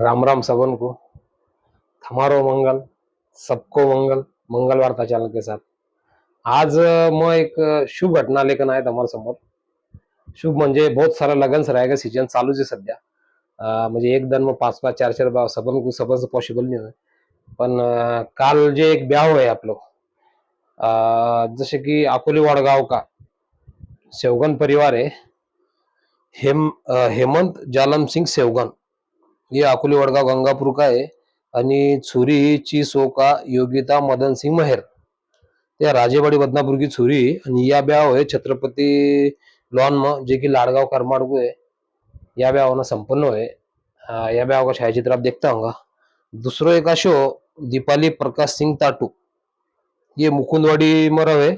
राम राम सबन को हमारो मंगल सबको मंगल मंगल वार्ता चैनल के साथ। आज मग मैं एक शुभ घटना लेकर आया तुम्हारे समोर। शुभ म्हणजे बहुत सारा लगन का सीजन चालूच आहे सध्या। म्हणजे एक दन मग पाच पाच चार चार ब्याव सबन सबन पॉसिबल नाही होय पण काल जे एक ब्याव आहे आपलं जसे की अकोली वडगाव का सेवगन परिवार आहे हेम हेमंत जालम सिंग सेवगन ये अकोली वडगाव गंगापूर का आहे? आणि छुरी ची सोका योगिता मदन सिंग मेहर. त्या राजेवाडी बदनापूर की छुरी आणि या ब्याव आहे छत्रपती लॉन म जे की लाडगाव करमाडगू आहे. या ब्यावानं संपन्न होय. या ब्याव का छायाचित्र आप देखता होगा. दुसरो एक अशो दीपाली प्रकाश सिंग ताटू. ये मुकुंदवाडी मरव आहे.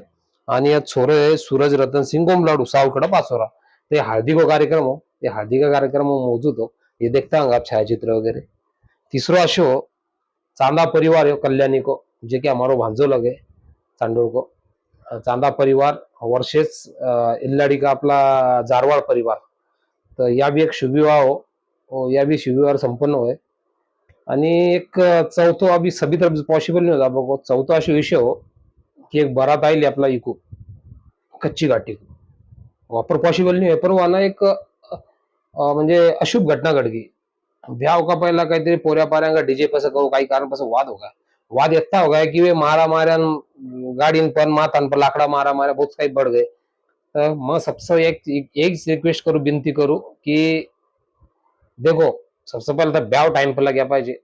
आणि या छोरे सूरज रतन सिंग गोमलाडू सावकडा पाचोरा. ते हळदी को कार्यक्रम हो. ते हळदी का कार्यक्रम हो मौजूद हो. ये देखता होगा आप छायाचित्र वगैरे तिसरो अशो चांदा परिवार हो कल्याणी को जे की हमारो भांजो लगे चांडोळ को। चांदा परिवार वर्षेच इल्लाडी का आपला जारवाड परिवार। तर या बी एक शुभविवाह हो, हो या बी शुभविवाह संपन्न होय। आणि एक चौथो अभी सभी तरफ पॉसिबल नाही होता बघ चौथा अशी विषय हो की एक बरात आईल आपला इकू कच्ची घाटी वापर पॉसिबल नाही आहे पण वाना एक म्हणजे अशुभ घटना घडगी ब्याव का पहिला काहीतरी पोऱ्या पाऱ्यांका डीजे कसं करू काही कारण कसं वाद होगा. वाद इतना हो गया कि वे मारा मार्यान गाडीन पण मातान पण लाकडा मारा मारा बहुत काही बढ़ गए. तर मग सबसे एक एक रिक्वेस्ट करू विनती करू की देखो सबसे पहले तर ब्याव टाइम पर लग्या पाहिजे.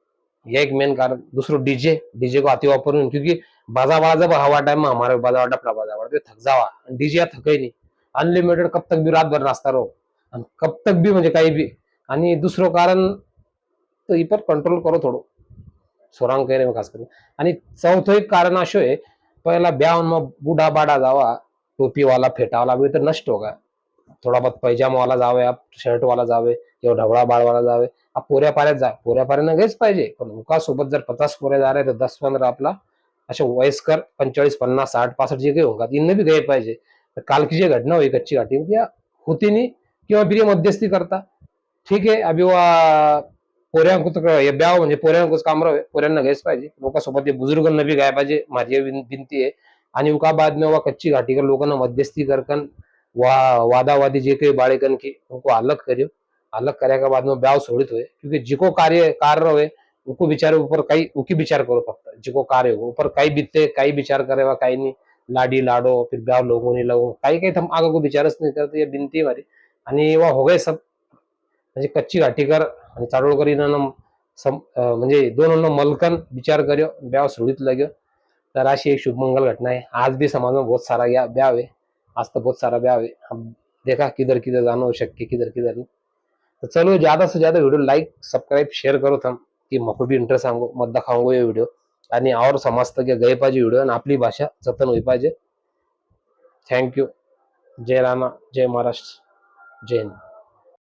ये एक मेन कारण. दूसरो डीजे डीजे को अति वापरून क्योंकि बाजा बाजा हवा टाइम में हमारे बाजा वाटा अपना बाजा वाटा थक जावा. डीजे थकई नहीं. अनलिमिटेड कब तक भी रात भर नाचता रहो. आणि कब तक भी म्हणजे काही बी आणि दुसरं कारण तर इपर पण कंट्रोल करो थोडं. सोरांग करे खास करून आणि चौथं एक कारण असं आहे पहिला ब्याव मग बुडा बाडा जावा टोपीवाला फेटावाला वेळ तर नष्ट होगा. थोड़ा बहुत पैजामावाला जावे आप शर्टवाला जावे किंवा ढवळा बाळवाला जावे. आप पोऱ्या पाऱ्यात जा. पोऱ्या पाऱ्यानं गेच पाहिजे. पण मुकासोबत जर पचास पोऱ्या जा रहे तर दस पंधरा आपला असे वयस्कर पंचेचाळीस पन्नास साठ पासष्ट जे काही होतात इनने बी गए पाहिजे. तर काल जी घटना होई कच्ची घाटी त्या होती नाही किंवा बिरी मध्यस्थी करता. ठीक आहे अभिवा वा तर ब्याव म्हणजे पोऱ्यांकोच काम रहे पोऱ्यांना घ्यायच पाहिजे. लोकांसोबत ते बुजुर्गांना बी गाय पाहिजे. माझी भिंती विनंती आहे. आणि उका बाद में वा कच्ची घाटी कर लोकांना मध्यस्थी करकन वा वादावादी जे काही बाळेकन की उनको अलग करियो. अलग करे का बाद में ब्याव सोडित हुए क्योंकि जिको कार्य कार हुए उनको विचार ऊपर काही उकी विचार करो फक्त. जिको कार्य हो ऊपर कई बीतते विचार करे वा काही नाही लाडी लाडो फिर ब्याव लोगों ने लगो. काही काही थम आगे को विचारच नहीं करते. ये बिनती हमारी आणि वा हो गए सब. म्हणजे कच्ची घाटीकर आणि चारोळकर सम म्हणजे दोन मलकन विचार कर्यो ब्याव सुरळीत लग्यो. तर अशी एक शुभमंगल घटना आहे. आज भी समाज में बहुत सारा या ब्याव है आज तो बहुत सारा ब्याव है देखा किधर किधर जाना हो शक्य किधर किधर नहीं. तो चलो ज्यादा से ज्यादा वीडियो लाइक सब्सक्राइब शेयर करो थम की मको भी इंटरेस्ट सांगो मत दाखवू ये व्हिडिओ आणि और समजतं की गए पाहिजे व्हिडिओ आणि आपली भाषा जतन होई पाहिजे. थँक्यू जय राणा जय महाराष्ट्र. जय हिंद